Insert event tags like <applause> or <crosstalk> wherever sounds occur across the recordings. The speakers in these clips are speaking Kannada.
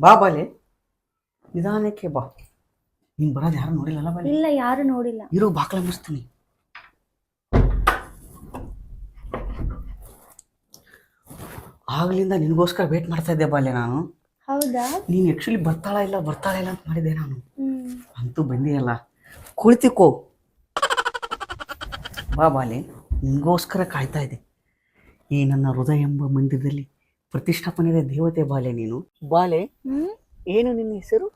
ಬಾ ಬಾಲೆ. ನಿಧಾನಕ್ಕೆ ಬಾ. ನೀನ್ ಬರೋದು ಯಾರು ನೋಡಿಲ್ಲಲ್ಲ ಬಾಲೆ? ಇಲ್ಲ ಯಾರು ನೋಡಿಲ್ಲ. ಇರೋ ಬಾಕ್ಲ ಮುಸ್ತೀನಿ ಆಗ್ಲಿಂದ ನಿನಗೋಸ್ಕರ ವೇಟ್ ಮಾಡ್ತಾ ಇದ್ದೆ ಬಾಲೆ ನಾನು. ಹೌದಾ? ನೀನು ಆ್ಯಕ್ಚುಲಿ ಬರ್ತಾಳ ಇಲ್ಲ ಬರ್ತಾಳ ಇಲ್ಲ ಅಂತ ಮಾಡಿದ್ದೆ ನಾನು. ಅಂತೂ ಬಂದಿಯಲ್ಲ. ಕುಳಿತಿಕೋ. ಬಾ ಬಾಲೆ ನಿನಗೋಸ್ಕರ ಕಾಯ್ತಾ ಇದೆ ಈ ನನ್ನ ಹೃದಯ ಎಂಬ ಮಂದಿರದಲ್ಲಿ ಪ್ರತಿಷ್ಠಾಪನೆಯ ದೇವತೆ ಬಾಲೆ ನೀನು. ಬಾಲೆ ಹ್ಮ್? ಏನು ನಿನ್ನ ಹೆಸರು?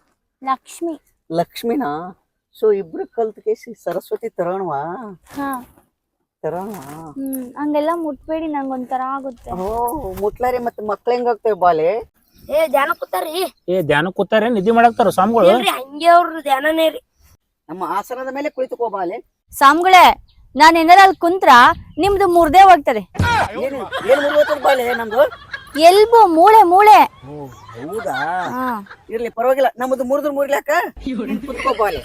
ಲಕ್ಷ್ಮಿ. ಲಕ್ಷ್ಮಿನಾ? ಸೊ ಇಬ್ರು ಕಲ್ತ್ ಕೇಸಿ ಸರಸ್ವತಿ ತರೋಣವಾ? ಹಾ. ತರೋಣವಾ? ಹ್ಮ್ ಹಂಗೆಲ್ಲ ಮುಟ್ಬೇಡಿ ನಂಗೊಂಥರ ಆಗುತ್ತೆ. ಓ ಮುಟ್ಲಾರಿ ಮತ್ತೆ ಮಕ್ಳು ಹೆಂಗಾಗ್ತವೆ ಬಾಲೆ? ಏ ಧ್ಯಾನ ಕೂತಾರಿ. ಏ ಧ್ಯಾನ ಕೂತಾರೆ ನಿಧಿ ಮಾಡಾಕ್ತಾರ ಸ್ವಾಮಿಗಳು? ಇಲ್ರಿ ಹಂಗೆ ಅವ್ರ ಧ್ಯಾನನೇ ರೀ. ನಮ್ಮ ಆಸನದ ಮೇಲೆ ಕುಳಿತುಕೋ ಬಾಲೆ. ಸಾಮ್ಗಳೇ ನಾನ್ ಏನಾರ ಅಲ್ಲಿ ಕುಂತ್ರ ನಿಮ್ದು ಮುರ್ದೇ ಹೋಗ್ತದೆ. ಏನು ಏನು ನಮ್ದು? ಎಲ್ಬು ಮೂಳೆ ಮೂಳೆ. ಓ ಹೌದಾ? ಹಾ. ಇರ್ಲಿ ಪರವಾಗಿಲ್ಲ. ನಮ್ಮದು ಮುರಿದ್ರು ಮುರಿಲಾಕ? ಕುತ್ಕೋ ಬಾಲೆ.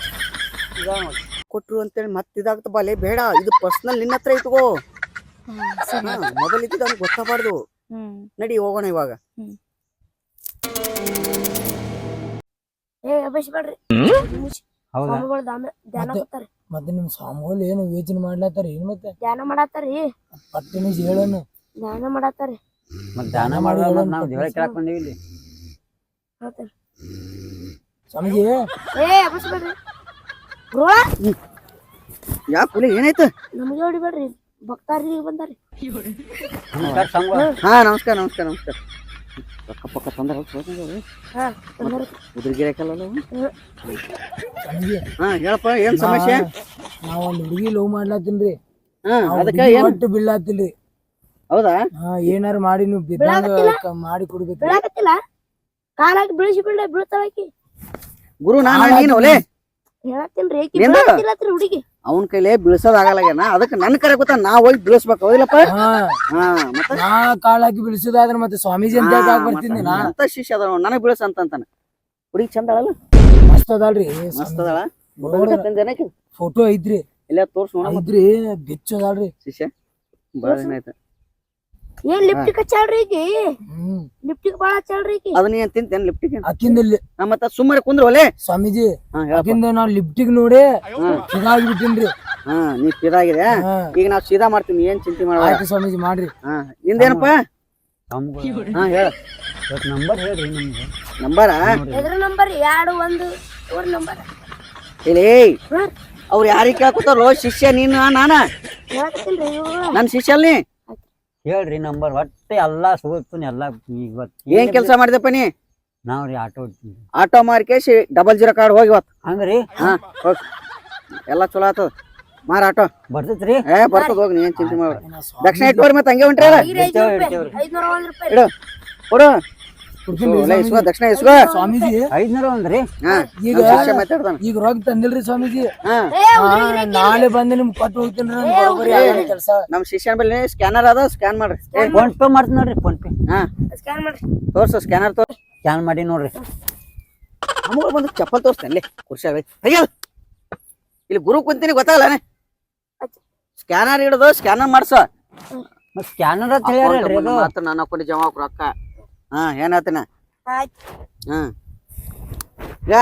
ನೋಡು. ಕೊಟ್ರು ಅಂತೇಳಿ ಮತ್ತೆ ಇದಾಗ್ತ ಬಾಲೆ. ಬೇಡ ಇದು ಪರ್ಸನಲ್ ನಿನ್ನ ಹತ್ರ ಇಟ್ಕೋ. ಮೊಬೈಲ್ ಇದ್ದಿದ್ದು ಅವ್ನಿಗೆ ಗೊತ್ತಾಗಬಾರ್ದು. ಹ್ಮ್. ನಡಿ ಹೋಗೋಣ ಇವಾಗ. ಏ ಅಭಿಸ್ಬೇಡ್ರಿ ಹೌದಾ? ಸ್ವಾಮಿಗಳು ದಾಮ ಧ್ಯಾನ ಕೂತಾರಿ ಮತ್ತೆ ನಿಮ್ ಸ್ವಾಮಿಗಳು ಏನು ಯೋಚನೆ ಮಾಡ್ಲತ್ತಾರ ಏನ್ ಮತ್ತೆ? ಧ್ಯಾನ ಮಾಡತ್ತಾರಿ ಪಟ್ಟಿನ ಹೇಳೋನು. ಧ್ಯಾನ ಮಾಡತ್ತಾರಿ ಮತ್ ಧ್ಯಾನ ಮಾಡುವ ನಾವು ದೇವರ ಕೇಳಕ್ ಬಂದೀವಿ ಇಲ್ಲಿ. ಸ್ವಾಮೀಜಿ. ಏ ಯಾ ಏನಾಯ್ತು? ನಮಗೆ ಹೊಡಿಬೇಡ್ರಿ ಭಕ್ತಾರಿ ಬಂದಾರಿ ನಮಸ್ಕಾರ ಹಾ ನಮಸ್ಕಾರ ನಮಸ್ಕಾರ ನಮಸ್ಕಾರ. ಪಕ್ಕ ತೊಂದರೆ ಹಾ ಉದ್ರಿಗಿರಕಲ್ಲ ಹೇಳಪ್ಪ ಏನ್ ಸಮಸ್ಯೆ? ನಾವ್ ಒಂದ್ ಹುಡುಗಿ ಲವ್ ಮಾಡ್ಲಾತೀನ್ರಿ ಹಾ ಅದಕ್ಕೆ ಏನ್? ಒಟ್ಟು ಬೀಳಾತಿಲ್ರಿ ಹೌದಾ? ಹಾ ಏನಾರ ಮಾಡಿ ನೀವು ಬಿದ್ದಂಗ ಮಾಡಿ ಕೊಡ್ಬೇಕು. ಕಾಲಾಗಿ ಬೀಳಿಸಿ ಬೀಳ ಗುರು ನಾನು ನೀನು ಒಲೆ ಅವನ ಕೈಲೇ ಬೀಳ್ಸೋದಾಗಲ್ಲಾಗ್ಯಾನ ಅದಕ್ಕೆ ನನ್ ಕರೆ ಗೊತ್ತ? ನಾ ಹೋಗಿ ಬೀಳಿಸ್ಬೇಕು ಹೌದಿಲ್ಲಪ್ಪ ಹಾ. ಹಾ ಮತ್ತೆ? ನಾ ಕಾಳಾಗಿ ಹಾಕಿ ಬಿಡಿಸೋದಾದ್ರ ಮತ್ತೆ ಸ್ವಾಮೀಜಿ ಅಂತ ಬರ್ತೀನಿ ನಾ? ಅಂತ ಶಿಷ್ಯ ಅದ ನನಗೆ ಬೀಳಸ ಅಂತ ಅಂತಾನೆ ಹುಡುಗಿ ಚಂದ ಅಳಲ್ಲ ಮಸ್ತ್ ಅದಲ್ರಿ ಮಸ್ತ್ ಅದಾಳ? ಫೋಟೋ ಐತ್ರಿ. ಇಲ್ಲ ತೋರ್ಸ್ ನೋಡ್ರಿ ಬಿಚ್ಚದಾಳ್ರಿ ಶಿಷ್ಯ ಬಹಳ ದಿನ ಆಯ್ತು. ಏನ್ ಲಿಪ್ಟಿಕ್ ಹಚ್ಚಾಳ್ರಿ ಈಕಿ? ಲಿಫ್ಟಿಕ್ ಬಾಳ ಹಚ್ಚಾಳ್ರಿ ಈಕಿ. ಅದನ್ನ ಏನ್ ತಿಂತೇನ್ ಅಕ್ಕಿಂದಲ್ಲಿ ಅಕ್ಕಿಂದ ಮತ್ತೆ ಸುಮ್ಮನೆ ಕುಂದ್ರ ಒಲೆ ಸ್ವಾಮೀಜಿ ಹಾ ಹೇಳಪ್ಪ. ಅಕ್ಕಿಂದ ನಾವ್ ಲಿಪ್ಟಿಕ್ ನೋಡಿ ಇದಾಗಿ ಬಿಟ್ಟಿನ್ರಿ ಹಾ ನೀ ಇದಾಗಿದೆ ಹಾ. ಈಗ ನಾವ್ ಸೀದಾ ಮಾಡ್ತೀನಿ ಏನ್ ಚಿಂತೆ ಮಾಡ ಆಯ್ತು ಸ್ವಾಮೀಜಿ ಮಾಡ್ರಿ. ಹಾ ನಿಂದೇನಪ್ಪ ಅವ್ರ ಹಾ ಹೇಳ. ನಂಬರ್ ಹೇಳ್ರಿ ನಮ್ಗೆ. ನಂಬರ? ಎದ್ರ ನಂಬರ್ ಎರಡು ಒಂದು ಮೂರ್ ನಂಬರ್. ಇಲ್ಲಿ ಅವ್ರು ಯಾರಿಗೆ ಕೇಳ್ಕೊತಾರೋ ಶಿಷ್ಯ ನೀನು ನಾನ? ಹೇಳಕತ್ತೀನ್ರಿ ಇವ್ರು. ನನ್ ಶಿಷ್ಯ ಅಲ್ಲಿ ಹೇಳ್ರಿ ನಂಬರ್ ಒಟ್ಟೆ ಎಲ್ಲಾ ಸಿಗುತ್ತೆ ಎಲ್ಲ ಇವತ್ತು. ಏನ್ ಕೆಲಸ ಮಾಡಿದಪ್ಪ ನೀ? ನಾವ್ರಿ ಆಟೋ ಹೊಡ್ತೀವಿ ಆಟೋ ಮಾರ್ಕೇಶಿ ಡಬಲ್ ಜೀರೋ ಕಾರ್ಡ್ ಹೋಗಿ ಇವತ್ತು. ಹಂಗ್ರಿ? ಹಾ ಹೋಗ್. ಎಲ್ಲ ಚಲೋ ಆತದ ಮಾರ ಆಟೋ. ಬರ್ತೈತ್ರಿ? ಏ ಬರ್ತದ ಹೋಗಿ ನೀ ಏನ್ ಚಿಂತೆ ಮಾಡ ದಕ್ಷಿಣ ಇಟ್ಟು ಮತ್ತೆ ಹಂಗೆ ಹೊಂಟ್ರಿ ಇಡು. ಕೊಡು. ದಕ್ಷಿಣ ಇಸ್ಕೋ ಸ್ವಾಮೀಜಿ. ಐದ್ನೂರ ಒಂದ್ರಿ? ಹಾ ಈಗ ಶಿಷ್ಯ ಈಗ ರೋಗ ತಂದಿಲ್ರಿ ಸ್ವಾಮೀಜಿ. ನಾಳೆ ಬಂದು ನಿಮ್ ಕೊಟ್ಟು ಹೋಗ್ತೀನಿ ಕೆಲಸ. ನಮ್ ಶಿಷ್ಯನ ಬಲ್ಲಿ ಸ್ಕ್ಯಾನರ್ ಅದ ಸ್ಕ್ಯಾನ್ ಮಾಡ್ರಿ. ಫೋನ್ ಪೇ ಮಾಡ್ತೀನಿ ನೋಡ್ರಿ ಫೋನ್ ಪೇ. ಹಾ. ಸ್ಕ್ಯಾನ್ ಮಾಡ್ರಿ. ತೋರ್ಸು ಸ್ಕ್ಯಾನರ್ ತೋರ್ಸ್. ಸ್ಕ್ಯಾನ್ ಮಾಡಿ ನೋಡ್ರಿ. ನಮಗ ಬಂದು ಚಪ್ಪಲ್ ತೋರಿಸ್ತೇನೆ ಕುರ್ಚಿ ತೆಗಿಯಲ್ ಇಲ್ಲಿ ಗುರು ಕುಂತೀನಿ ಗೊತ್ತಾಗಲ್ಲ ಸ್ಕ್ಯಾನರ್ ಹಿಡಿದು ಸ್ಕ್ಯಾನರ್ ಮಾಡ್ಸ. ಸ್ಕ್ಯಾನರ್ ಅಂತ ಅದು. ಮಾತ್ರ ನಾನು ಹಾಕೊಂಡು ಜಮಾ ರೊಕ್ಕ ಹಾ ಏನಾತನ ಹಾ. ಯಾ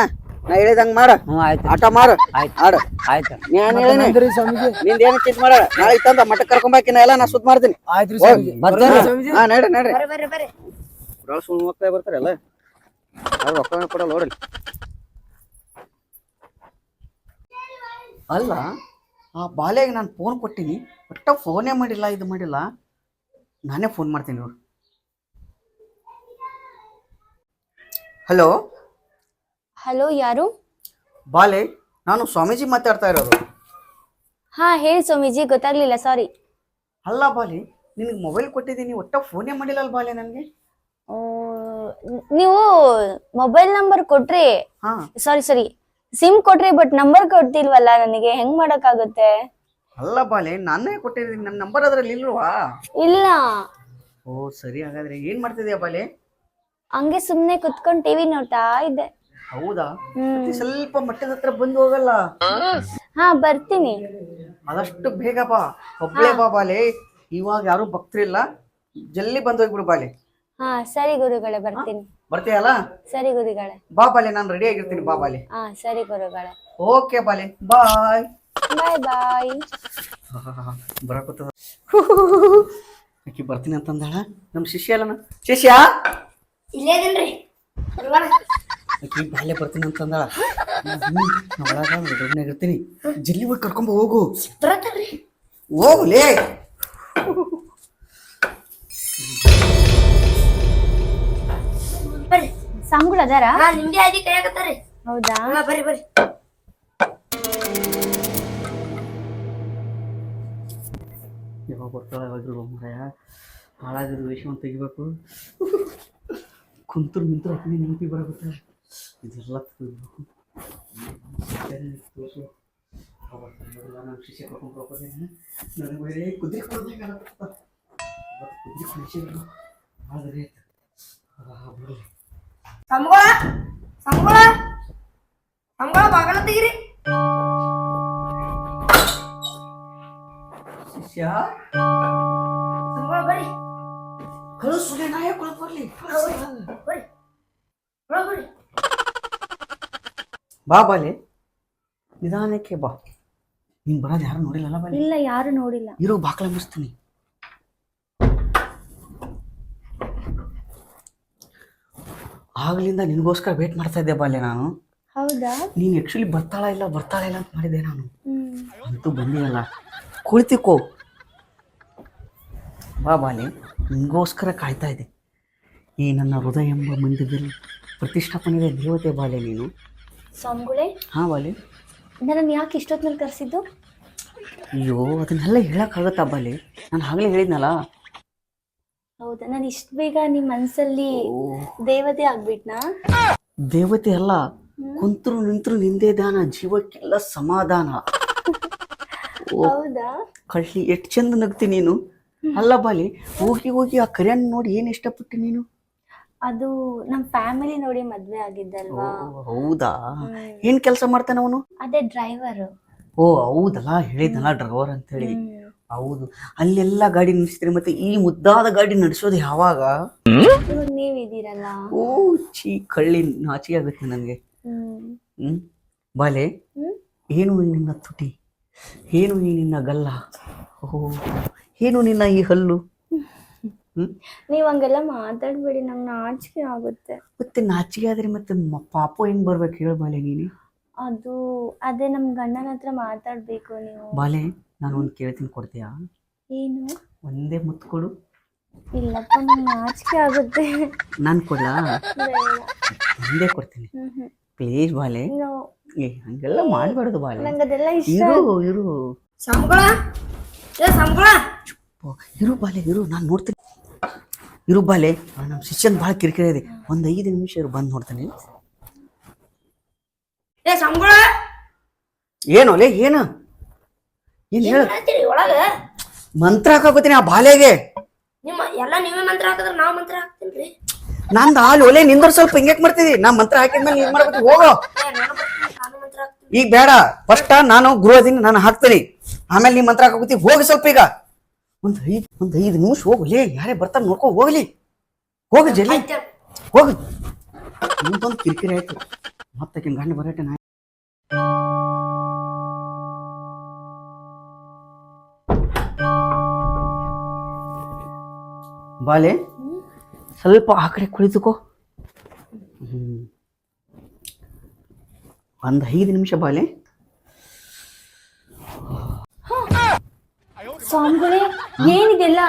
ನಾ ಹೇಳಿದಂಗ ಮಾಡ. ಹ್ಞೂ ಆಯ್ತು. ಆಟ ಮಾಡು. ಆಯ್ತು. ಆಡು ಆಯ್ತು. ನೀನ್ ಹೇಳಿನಿ? ನಿಂದ ಏನು ಚಿಂತೆ ಮಾಡ. ನಾಳೆ ತಂದ ಮಠಕ್ಕೆ ಕರ್ಕೊಂಬಾಕಿನ ಎಲ್ಲ ನಾ ಸುದ್ ಮಾಡ್ತೀನಿ. ಸ್ವಾಮೀಜಿ. ಹಾ ನಡ್ರಿ ನಡ್ರಿ. ಒಳಗೆ ಸುಳ್ಳು ಮಕ್ಕಳೇ ಬರ್ತಾರಲ್ಲ ಅವ್ರು ರೊಕ್ಕ ಕೊಡಲ್ಲ ನೋಡ್ರಿ. ಅಲ್ಲ ಆ ಬಾಲ್ಯಾಗ ನಾನು ಫೋನ್ ಕೊಟ್ಟಿನಿ ಒಟ್ಟ ಫೋನೇ ಮಾಡಿಲ್ಲ ಇದು ಮಾಡಿಲ್ಲ. ನಾನೇ ಫೋನ್ ಮಾಡ್ತೀನಿ ನೋಡು. ಹಲೋ? ಹಲೋ ಯಾರು? ಬಾಲೆ ನಾನು ಸ್ವಾಮೀಜಿ ಮಾತಾಡ್ತಾ ಇರೋದು. ಹಾ ಹೇಳಿ ಸ್ವಾಮೀಜಿ ಗೊತ್ತಾಗ್ಲಿಲ್ಲ ಸಾರಿ ಅಲ್ಲ ಬಾಲೆ ನಿನಗೆ ಮೊಬೈಲ್ ಕೊಟ್ಟಿದ್ದೀನಿ ಒಟ್ಟು ಫೋನೇ ಮಾಡಿಲ್ಲ ಅಲ್ಲ ಬಾಲೆ ನನಗೆ? ನೀವು ಮೊಬೈಲ್ ನಂಬರ್ ಕೊಟ್ರಿ. ಹಾ. ಸಾರಿ ಸಾರಿ ಸಿಮ್ ಕೊಟ್ರಿ ಬಟ್ ನಂಬರ್ ಕೊಡ್ತಿಲ್ವಲ್ಲ ನನಗೆ ಹೆಂಗ್ ಮಾಡಕ್ಕಾಗುತ್ತೆ? ಅಲ್ಲ ಬಾಲೆ ನಾನೇ ಕೊಟ್ಟಿದ್ದೀನಿ ನನ್ನ ನಂಬರ್ ಅದರಲ್ಲಿ ಇಲ್ಲವಾ ಇಲ್ಲ. ಓ ಸರಿ ಹಾಗಾದ್ರೆ ಏನ್ ಮಾಡ್ತಿದ್ಯಾ ಬಾಲೆ? ಹಂಗೆ ಸುಮ್ನೆ ಕುತ್ಕೊಂಡ್ ಟಿವಿ ನೋಡ್ತಾ ಇದ್ದೆ. ಹೌದಾ? ಮತ್ತೆ ಸ್ವಲ್ಪ ಮಟ್ಟದ ಹತ್ರ ಬಂದು ಹೋಗಲ್ಲ? ಹಾ ಬರ್ತೀನಿ. ಆದಷ್ಟು ಬೇಗ ಬಾ. ಒಬ್ಳೆ ಬಾ ಬಾಲೆ. ಇವಾಗ ಯಾರು ಭಕ್ತರಿಲ್ಲ. ಜಲ್ದಿ ಬಂದು ಹೋಗ್ಬಿಡು ಬಾಲೆ. ಹಾ ಸರಿ ಗುರುಗಳೇ ಬರ್ತೀನಿ. ಬರ್ತೀಯಲ್ಲ ಸರಿ ಗುರುಗಳೇ. ಬಾ ಬಾಲೆ ನಾನು ರೆಡಿ ಆಗಿರ್ತೀನಿ ಬಾ ಬಾಲೆ. ಹಾ ಸರಿ ಗುರುಗಳೇ. ಓಕೆ ಬಾಲೆ ಬಾಯ್. ಬಾಯ್ ಬಾಯ್. ಬರಕತ್ತದ <laughs> ಆಕಿ ಬರ್ತೀನಿ ಅಂತಂದಾಳ. ನಮ್ಮ ಶಿಷ್ಯ ಅಲ್ಲನ? ಶಿಷ್ಯ? ಇಲ್ಲೇ ಇದೀನ್ರಿ. ಬರ್ಬಾರ ಆಕಿ ಬಾಲ್ಯ ಬರ್ತೀನಿ ಅಂತಂದ ಒಳಗ ದೊಡ್ಡನಾಗ ಇರ್ತೀನಿ. ಜಲ್ಲಿ ಹೋಗಿ ಕರ್ಕೊಂಬ ಹೋಗು. ಬರತ್ತಲ್ರಿ ಹೋಗ್ಲೇ ಬರ್ರಿ. ಸಾಂಗುಳ ಅದಾರ? ಹಾ ನಿಮ್ದೇ ಆದಿ ಕೈಯಾಗತ್ತಾರಿ ಹೌದಾ? ಹಾ ಬರ್ರಿ ಬರ್ರಿ. ಯಾವಾಗ ಬರ್ತಾಳೆ ಯಾವಾಗಿರೋ ಮರಾಯ. ಹಾಳಾಗಿರೋ ವಿಷಯವನ್ನು ತೆಗಿಬೇಕು. ಕುಂತರು ನಿಂತರು ಅಕ್ಕನೇ ನೆನಪಿ ಬರಗುತ್ತೆ ಇದೆಲ್ಲ ತಿಳ್ಬೇಕು ತೋರಿಸು. ಶಿಷ್ಯ ಕರ್ಕೊಂಡು ಹೋಗ್ಬೋದು ನನಗೆ ಬೇರೆ ಕುದುರೆ ಕೊಡೋದಾಗ ಕುದುರೆ ಕುಡಿಸಿದ್ರು. ಆದರೆ ಬರಲಿ ಸಂಬಳ ಸಂಬಳ ಸಂಬಳ ಬಾಗಲ ತೆಗಿರಿ. ಶಿಷ್ಯ. ಸಂಬಳ ಬರ್ರಿ ಕಳಿಸು ನಾಯ ಬರ್ಲಿ. ಬರ್ರಿ ಒಳಗ್ ಬರ್ರಿ ಬಾ ಬಾಲೆ. ನಿಧಾನಕ್ಕೆ ಬಾ. ನೀನು ಬರೋದು ಯಾರು ನೋಡಿಲ್ಲಲ್ಲ ಬಾಲೆ? ಇಲ್ಲ ಯಾರು ನೋಡಿಲ್ಲ. ಇರೋ ಬಾಕ್ಲ ಮುಸ್ತೀನಿ ಆಗ್ಲಿಂದ ನಿನಗೋಸ್ಕರ ವೇಟ್ ಮಾಡ್ತಾ ಇದ್ದೆ ಬಾಲೆ ನಾನು. ಹೌದಾ? ನೀನು ಆ್ಯಕ್ಚುಲಿ ಬರ್ತಾಳ ಇಲ್ಲ ಬರ್ತಾಳ ಇಲ್ಲ ಅಂತ ಮಾಡಿದೆ ನಾನು. ಅಂತೂ ಬಂದಿಲ್ಲ ಕುಳಿತಿಕೋ. ಬಾ ಬಾಲೆ ನಿಂಗೋಸ್ಕರ ಕಾಯ್ತಾ ಇದೆ ಈ ನನ್ನ ಹೃದಯ ಎಂಬ ಮಂದಿರದಲ್ಲಿ ಪ್ರತಿಷ್ಠಾಪನೆಯ ದೇವತೆ ಬಾಲೆ ನೀನು. ಸ್ವಾಮಿಗಳೇ ಹಾಂ ಬಾಲಿ. ನನ್ನನ್ನು ಯಾಕೆ ಇಷ್ಟೊತ್ತಿನಲ್ಲಿ ಕರೆಸಿದ್ದು? ಅಯ್ಯೋ ಅದನ್ನೆಲ್ಲ ಹೇಳೋಕ್ಕಾಗತ್ತಾ ಬಾಲಿ? ನಾನು ಆಗಲೇ ಹೇಳಿದ್ನಲ್ಲ. ಹೌದಾ? ನಾನು ಇಷ್ಟು ಬೇಗ ನಿಮ್ಮ ಮನಸ್ಸಲ್ಲಿ ದೇವತೆ ಆಗ್ಬಿಟ್ನಾ? ದೇವತೆ ಅಲ್ಲ ಕುಂತರು ನಿಂತರು ನಿಂದೇ ದಾನ ಜೀವಕ್ಕೆಲ್ಲ ಸಮಾಧಾನ. ಓ. ಹೌದಾ? ಕಳ್ಳಿ ಎಷ್ಟು ಚಂದ ನಗ್ತಿ ನೀನು. ಅಲ್ಲ ಬಾಲಿ ಹೋಗಿ ಹೋಗಿ ಆ ಕರೆಯನ್ನು ನೋಡಿ ಏನ್ ಇಷ್ಟಪಟ್ಟೆ ನೀನು? ಅದು ನಮ್ಮ ಫ್ಯಾಮಿಲಿ ನೋಡಿ ಮದ್ವೆ ಆಗಿದ್ದಲ್ವಾ? ಓ, ಹೌದಾ? ಏನ್ ಕೆಲಸ ಮಾಡ್ತಾನೆ ಅವನು? ಅದೇ ಡ್ರೈವರ್ ಓ ಹೌದಲ್ಲ? ಹೇಳಿದ್ದಲ್ಲ ಡ್ರೈವರ್ ಅಂತ ಹೇಳಿ ಹೌದು. ಅಲ್ಲೆಲ್ಲ ಗಾಡಿ ನಡೆಸಿದ್ರೆ ಮತ್ತೆ ಈ ಮುದ್ದಾದ ಗಾಡಿ ನಡೆಸೋದು ಯಾವಾಗ? ಇವಾಗ ನೀವ್ ಇದೀರಲ್ಲ ಓ ಚಿ ಕಳ್ಳಿ ನಾಚಿಕೆ ಆಗುತ್ತೆ ನನಗೆ. ಹ್ಮ್. ಹ್ಮ್? ಬಾಲೆ ಹ್ಮ್? ಏನು ಈ ನಿನ್ನ ತುಟಿ? ಏನು ಈ ನಿನ್ನ ಗಲ್ಲ? ಓ ಏನು ನಿನ್ನ ಈ ಹಲ್ಲು? ಹ್ಮ್ ನೀವ್ ಹಂಗೆಲ್ಲ ಮಾತಾಡ್ಬೇಡಿ ನಂಗೆ ನಾಚಿಕೆ ಆಗುತ್ತೆ. ಮತ್ತೆ ನಾಚಿಕೆ ಆದ್ರೆ ಮತ್ತೆ ಮ- ಪಾಪು ಹೆಂಗ್ ಬರ್ಬೇಕು ಹೇಳು ಬಾಲೆ ನೀನು? ಅದು ಅದೇ ನಮ್ ಗಂಡನ ಹತ್ರ ಮಾತಾಡ್ಬೇಕು ನೀವು. ಬಾಲೆ ನಾನು ಒಂದು ಕೇಳ್ತೀನಿ ಕೊಡ್ತೀಯಾ? ಏನು? ಒಂದೇ ಮುತ್ತು ಕೊಡು. ಇಲ್ಲಪ್ಪ ನಂಗೆ ನಾಚಿಕೆ ಆಗುತ್ತೆ. ನಾನು ಕೊಡ್ಲಾ. ಒಂದೇ ಕೊಡ್ತೀನಿ. ಹ್ಮ್ ಹ್ಮ್. ಪ್ಲೀಸ್ ಬಾಲೆ. No, ಏ ಹಂಗೆಲ್ಲ ಮಾಡಬಾರ್ದು ಬಾಲೆ. ನಂಗ್ ಅದೆಲ್ಲ ಇಷ್ಟ. ಇರು ಇರು. ಸಂಬಳ? ಏ ಸಂಬಳ? ಓ, ಇರು ಬಾಲೆ ಇರು. ನಾನು ನೋಡ್ತೀನಿ. ಇರು ಬಾಲೆ. ನಮ್ಮ ಶಿಷ್ಯನ್ ಭಾಳ ಕಿರಿಕಿರಿ ಇದೆ. ಒಂದು ಐದು ನಿಮಿಷ ಇರು ಬಂದು ನೋಡ್ತಾನೆ. ಏನು ಲೇ ಏನು? ಏನು ಹೇಳು? ಒಳಗ? ಮಂತ್ರ ಹಾಕೋತೀನಿ ಆ ಬಾಲೆಗೆ. ನಿಮ್ಮ ಎಲ್ಲ ನೀವೇ ಮಂತ್ರ ಹಾಕಿದ್ರ ನಾವ್ ಮಂತ್ರ ಹಾಕ್ತೀನ್ರಿ ನಂದು ಹಾಲು ಒಲೆ ನಿಂದ್ರ ಸ್ವಲ್ಪ ಹಿಂಗ್ಯಾಕ್ ಮಾಡ್ತಿದಿ. ನಾ ಮಂತ್ರ ಹಾಕಿದ್ಮೇಲೆ ನೀನ್ ಮಾಡ್ಬೇಕು ಹೋಗೋ. ಈಗ ಬೇಡ ಫಸ್ಟ್ ನಾನು ಗೃಹದಿಂದ ನಾನು ಹಾಕ್ತೀನಿ. ಆಮೇಲೆ ನೀ ಮಂತ್ರ ಹಾಕೋತಿ ಹೋಗಿ ಸ್ವಲ್ಪ ಈಗ. ಒಂದ್ ಐದು ಒಂದು ಐದು ನಿಮಿಷ ಹೋಗ್ಲಿ ಯಾರೇ ಬರ್ತಾರೆ ನೋಡ್ಕೊ ಹೋಗ್ಲಿ. ಹೋಗಿ ಜಲ್ಲಿ. ಹೋಗು ನಿಂತೊಂದು ಕಿರಿಕಿರಿ ಆಯ್ತು. ಮತ್ತೆ ಗಂಡ ಬರಟೆ ನಾ ಬಾಲೆ ಸ್ವಲ್ಪ ಆ ಕಡೆ ಕುಳಿತುಕೋ. ಹ್ಮ್. ಒಂದು ಐದು ನಿಮಿಷ ಬಾಲೆ. ಸ್ವಾಮಿಗಳೇ ಏನಿದೆಲ್ಲ?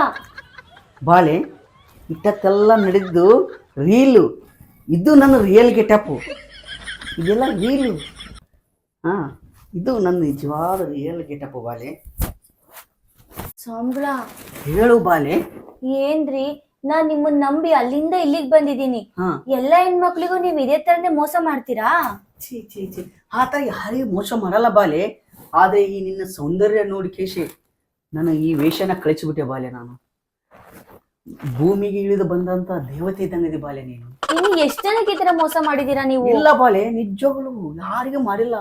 ಬಾಲೆ ಇಟ್ಟಕ್ಕೆಲ್ಲ ನಡೆದ್ದು ರೀಲು. ಇದು ನನ್ನ ರಿಯಲ್ ಗೆಟಪ್ಪು ಇದೆಲ್ಲ ರೀಲು ಹಾ ಇದು ನನ್ನ ನಿಜವಾದ ರಿಯಲ್ ಗೆಟಪ್ಪು ಬಾಲೆ ಸ್ವಾಮಿಗಳ ಹೇಳು ಬಾಲೆ ಏನ್ರಿ ನಾನ್ ನಿಮ್ಮನ್ನ ನಂಬಿ ಅಲ್ಲಿಂದ ಇಲ್ಲಿಗೆ ಬಂದಿದ್ದೀನಿ. ಹಾಂ. ಎಲ್ಲ ಹೆಣ್ಮಕ್ಳಿಗೂ ನೀವ್ ಇದೇ ತರನೇ ಮೋಸ ಮಾಡ್ತೀರಾ? ಛೀ ಛೀ ಛೀ. ಆತ ಯಾರಿಗೂ ಮೋಸ ಮಾಡಲ್ಲ ಬಾಲೆ ಆದ್ರೆ ಈ ನಿನ್ನ ಸೌಂದರ್ಯ ನೋಡಿ ಕೇಶಿ ನಾನು ಈ ವೇಷನ ಕಳಿಸಿಬಿಟ್ಟೆ ಬಾಲೆ ನಾನು. ಭೂಮಿಗೆ ಇಳಿದು ಬಂದಂತ ದೇವತೆ ಇದ್ದಂಗಿದೆ ಬಾಲೆ ನೀನು. ಇನ್ನು ಎಷ್ಟ್ ಜನಕ್ಕೆ ಈ ತರ ಮೋಸ ಮಾಡಿದೀರಾ ನೀವು? ಇಲ್ಲ ಬಾಲೆ ನಿಜಗಳು ಯಾರಿಗೂ ಮಾಡಿಲ್ಲ.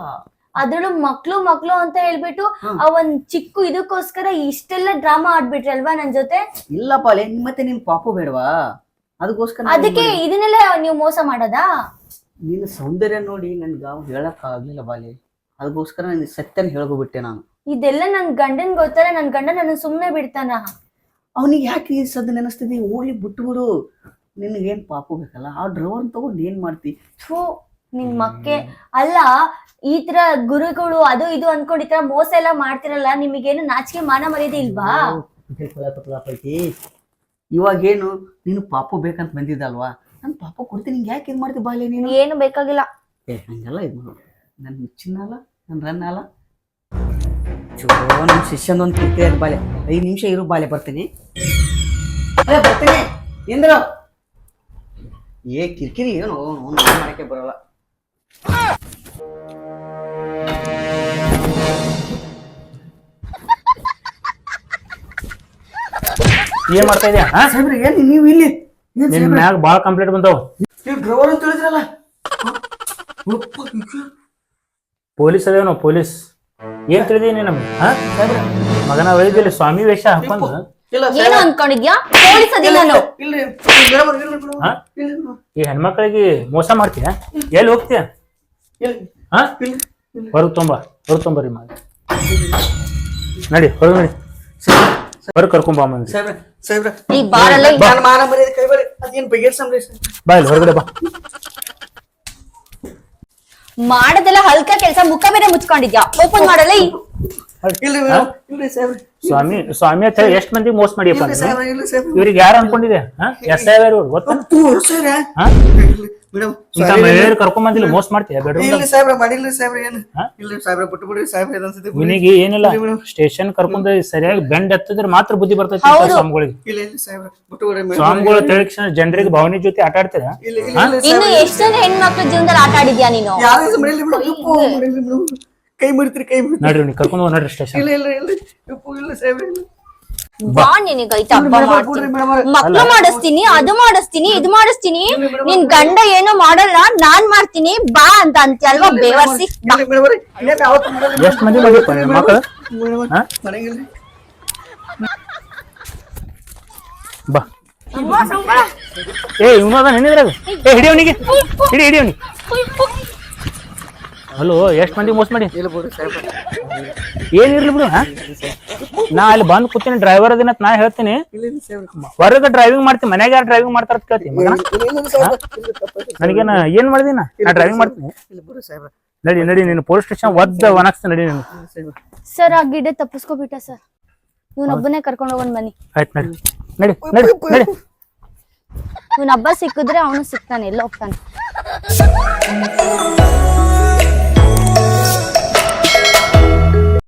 ಅದ್ರಲ್ಲೂ ಮಕ್ಳು ಮಕ್ಳು ಅಂತ ಹೇಳ್ಬಿಟ್ಟು. ಆ ಒಂದ್ ಚಿಕ್ಕ ಇದಕ್ಕೋಸ್ಕರ ಇಷ್ಟೆಲ್ಲ ಡ್ರಾಮಾ ಆಡ್ಬಿಟ್ರಿ ಅಲ್ವಾ ನನ್ ಜೊತೆ? ಇಲ್ಲ ಬಾಲೆ ಮತ್ತೆ ನಿನ್ ಪಾಪು ಬೇಡವಾ? ಅದಕ್ಕೋಸ್ಕರ ನಾನು ಅದಕ್ಕೆ. ಇದನ್ನೆಲ್ಲ ನೀವು ಮೋಸ ಮಾಡೋದಾ? ನಿನ್ನ ಸೌಂದರ್ಯ ನೋಡಿ ನನ್ಗ ಹೇಳಕ್ ಆಗ್ಲಿಲ್ಲ ಬಾಲೆ ಅದಕ್ಕೋಸ್ಕರ ನಾನು ಸತ್ಯನ ಹೇಳ್ಕೊಬಿಟ್ಟೆ ನಾನು. ಇದೆಲ್ಲ ನನ್ ಗಂಡನ್ ಗೊತ್ತಲ್ಲ ನನ್ ಗಂಡ ನನ್ನ ಸುಮ್ನೆ ಬಿಡ್ತಾನ. ಅವನಿಗೆ ಯಾಕೆ ಈ ಸದ್ದು ನೆನೆಸ್ತಿದ್ದಿ ಹೋಗ್ಲಿ ಬಿಟ್ಬಿಡು. ನಿನಗೇನು ಪಾಪ ಬೇಕಲ್ಲ? ಆ ಡ್ರೋನ್ ತಗೊಂಡು ಏನ್ ಮಾಡ್ತಿ? ಥೂ ನಿನ್ ಮಕ್ಕೆ. ಅಲ್ಲ ಈ ತರ ಗುರುಗಳು ಅದು ಇದು ಅನ್ಕೊಂಡ್ ಈ ತರ ಮೋಸ ಎಲ್ಲ ಮಾಡ್ತಿರಲ್ಲ ನಿಮಗೇನು ನಾಚಿಕೆ ಮಾನ ಮರ್ಯಾದೆ ಇಲ್ವಾ? ಪೈಕಿ ಇವಾಗ ಏನು ನೀನು ಪಾಪ ಬೇಕಂತ ಬಂದಿದ್ದಲ್ವಾ? ನಾನು ಪಾಪ ಕೊಡ್ತೀನಿ ನಿಂಗೆ ಯಾಕೆ ಇದು ಮಾಡ್ತಿ ಬಾಲೆ ನೀನು? ಏನು ಬೇಕಾಗಿಲ್ಲ. ಏ ಹಂಗೆಲ್ಲ ಇದು ಮಾಡು. ನನ್ನ ಚಿನ್ನ ಅಲ್ಲ ನನ್ನ ರನ್ನ ಅಲ್ಲ. ಚೋ ನಮ್ಮ ಶಿಷ್ಯನೊಂದು ಕಿರಿಕಿರಿ ಅದು ಬಾಲೆ ಐದು ನಿಮಿಷ ಇರು ಬಾಲೆ ಬರ್ತೀನಿ. ಅದೇ ಬರ್ತೀನಿ. ಇಂದ್ರ ಏ ಕಿರಿಕಿರಿ ಏನು? ಅವ್ನು ಮಾಡಕ್ಕೆ ಬರಲ್ಲ. ಏನ್ ಮಾಡ್ತಾ ಇದೀಯ? ಹಾ? ಸಾಹೇಬ್ರೆ ಏನು ನೀವು ಇಲ್ಲಿ? ನಿನ್? ಮ್ಯಾಗ ಬಾಳ ಕಂಪ್ಲೇಂಟ್ ಬಂದಾವ. ನೀವು ಡ್ರೈವರ್ ಅಂತ ಹೇಳಿದ್ರಲ್ಲ? ಪೊಲೀಸ್ ಅದೇನೋ ಪೊಲೀಸ್. ಏನ್ ತಿಳಿದೇನೆ ನಮ್ಗೆ ಹಾ? ಮಗನ ಒಯ್ದಿಲ್ಲ ಸ್ವಾಮಿ ವೇಷ ಹಾಕೊಂಡು? ಇಲ್ಲ ಏನು ಅನ್ಕೊಂಡಿದ್ಯಾ? ಪೊಲೀಸ್ ಅದಿ ನಾನು ಇಲ್ರಿ ಡ್ರೈವರ್ ಇಲ್ರಿ ಬಿಡು. ಹಾ? ಇಲ್ರಿ ಬಿಡು. ಈ ಹೆಣ್ಮಕ್ಳಿಗೆ ಮೋಸ ಮಾಡ್ತೀಯ? ಎಲ್ಲಿ ಹೋಗ್ತೀಯ? ಇಲ್ರಿ. ಹಾ? ಇಲ್ರಿ. ಹೊರಗ್ ತುಂಬ ಹೊರಗ್ ತೊಂಬರಿ ಮಗ ನಡಿ ಹೊರಗ್ ನಡಿ. ಹೊರಗ್ ಕರ್ಕೊಂಬ ಮಂದಿ ಸಾಹೇಬ್ರೆ ಸಾಹೇಬ್ರೆ. ಈ ಬಾರಲ್ಲ ಈ- ನಾನು ಮಾನ ಮರ್ಯಾದೆ ಕೈ ಬರಿ ಅದೇನ್ ಬಗೆಹರ್ಸಮ್ರಿ ಸರ್ ಬಾ ಇಲ್ಲಿ ಹೊರಗಡೆ ಬಾ. ಮಾಡದೆಲ್ಲ ಹಲ್ಕ ಕೆಲ್ಸ ಮುಖ ಮೇಲೆ ಮುಚ್ಕೊಂಡಿದ್ಯಾ? ಓಪನ್ ಮಾಡಲ್ಲ ಸ್ವಾಮಿ ಸ್ವಾಮಿ ಅಂತ ಹೇಳಿ ಎಷ್ಟ್ ಮಂದಿ ಮೋಸ ಮಾಡಿಯಪ್ಪ? ಸಾಹೇಬ್ರೆ ಇವ್ರಿಗೆ ಯಾರು ಅನ್ಕೊಂಡಿದೆ? ಎಸ್ ಐ ಇವ್ರು ಗೊತ್ತ? ಹತ್ತು ವರ್ಷ ರೀ ಹಾ? ಮೇಡಮ್ ಇಂಥ ಮಹಿಳೆಯರು ಕರ್ಕೊಂಡ್ ಬಂದಿಲ್ಲ ಮೋಸ ಮಾಡ್ತೀಯ? ಏನಿಲ್ಲ? ಸ್ಟೇಷನ್ ಕರ್ಕೊಂಡ್ ಸರಿಯಾಗಿ ಬೆಂಡ್ ಎತ್ತಿದ್ರೆ ಮಾತ್ರ ಬುದ್ಧಿ ಬರ್ತೈತಿ ಸ್ವಾಮಿಗಳಿಗೆ. ಸ್ವಾಮಿಗಳು ತಿಳಿಕ್ಷಣ ಜನರಿಗೆ ಭಾವನೆ ಜೊತೆ ಆಟ ಆಡ್ತೀರ? ಇನ್ನು ಹೆಣ್ಮಕ್ಳ ಜೀವನದಲ್ಲಿ ಆಟ ಆಡಿದ್ಯಾ ನೀನು? ಕೈ ಮುರಿತ್ರಿ ಕೈ ಮುರಿತ್ರಿ. ನಡ್ರಿ ನೀವು ಕರ್ಕೊಂಡು ಹೋಗಿ ನಡ್ರಿ ಸ್ಟೇಷನ್ ಇಲ್ಲ ಇಲ್ಲ ಇಲ್ಲ. ಯಪ್ಪು ಇಲ್ಲ ಸೇವೆ ಇಲ್ಲ. ಬಾ. ನಿನಗೈತೆ ಹಬ್ಬ ಮೇಡಮ್, ಮಾಡ್ತೀನಿ. ಮಕ್ಳು ಮಾಡಿಸ್ತೀನಿ ಅದು ಮಾಡಿಸ್ತೀನಿ ಇದು ಮಾಡಿಸ್ತೀನಿ. ನಿನ್ ಗಂಡ ಏನು ಮಾಡಲ್ಲ ನಾನ್ ಮಾಡ್ತೀನಿ ಬಾ ಅಂತ ಅಂತ್ಯಲ್ವಾ? ಬೇವರ್ಸಿ ಬಾ. ಎಷ್ಟ್ ಮಂದಿ ಹಾ? ಮನೆಗಿಲ್ರಿ ಏ ಇವನು ಅದ ಏ ಹಿಡಿ ಅವನಿಗೆ ಹಿಡಿ ಹಿಡಿ ಅವನಿಗೆ ಹಲೋ ಎಷ್ಟ್ ಮಂದಿ ಮೋಸ ಮಾಡಿ? ಏನಿರ್ಲಿ ಏನ್ ಇರ್ಲಿ ಬಿಡು ಹಾ? ನಾ ಅಲ್ಲಿ ಬಂದ್ ಕೂತೀನಿ ಡ್ರೈವರ್ ಅದಿನ ನಾ ಹೇಳ್ತೀನಿ. ಹೊರಗೆ ಡ್ರೈವಿಂಗ್ ಮಾಡ್ತೀನಿ ಮನ್ಯಾಗ ಯಾರು ಡ್ರೈವಿಂಗ್ ಮಾಡ್ತಾರ ಅಂತ ಕೇಳ್ತೀನಿ ಮಗನ. ನನಗೇನ ಏನ್ ಮಾಡಿದಿ ನಾ? ನಾ ಡ್ರೈವಿಂಗ್ ಮಾಡ್ತೀನಿ. ನಡಿ ನಡಿ ನೀನು ಪೊಲೀಸ್ ಸ್ಟೇಷನ್ ಒದ್ದ ಒಣಗಿಸ್ತೀನಿ ನಡಿ ನೀನು. ಸರ್ ಆ ಗಿಡ ತಪ್ಪಿಸ್ಕೊಬಿಟ್ಟ ಸರ್. ಇವನೊಬ್ಬನೇ ಕರ್ಕೊಂಡು ಹೋಗೋನ್ ಬನ್ನಿ. ಆಯ್ತು ನಡಿ. ನಡಿ ನಡಿ ನಡಿ. ಇವನ್ ಹಬ್ಬ ಸಿಕ್ಕಿದ್ರೆ ಅವನು ಸಿಗ್ತಾನೆ ಎಲ್ಲ ಹೋಗ್ತಾನೆ.